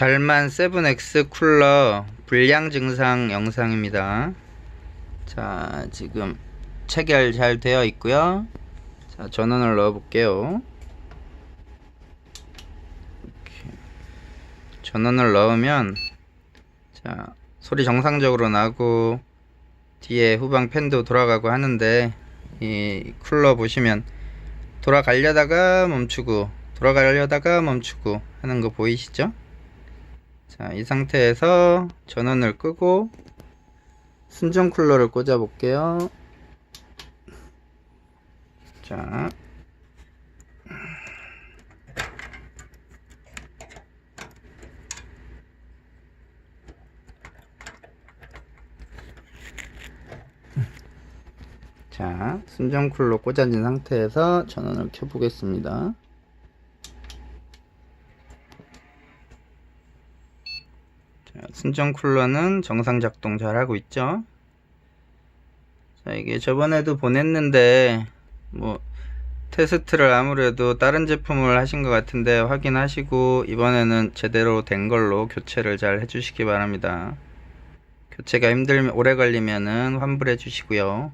잘만 7X 쿨러 불량 증상 영상입니다. 자, 지금 체결 잘 되어 있고요. 자, 전원을 넣어 볼게요. 전원을 넣으면 자, 소리 정상적으로 나고 뒤에 후방 팬도 돌아가고 하는데 이 쿨러 보시면 돌아가려다가 멈추고 돌아가려다가 멈추고 하는 거 보이시죠? 자, 이 상태에서 전원을 끄고 순정 쿨러를 꽂아 볼게요. 자. 자, 순정 쿨러 꽂아진 상태에서 전원을 켜 보겠습니다. 자, 순정 쿨러는 정상 작동 잘 하고 있죠. 자, 이게 저번에도 보냈는데, 뭐, 테스트를 아무래도 다른 제품을 하신 것 같은데 확인하시고, 이번에는 제대로 된 걸로 교체를 잘 해주시기 바랍니다. 교체가 힘들면, 오래 걸리면은 환불해 주시고요.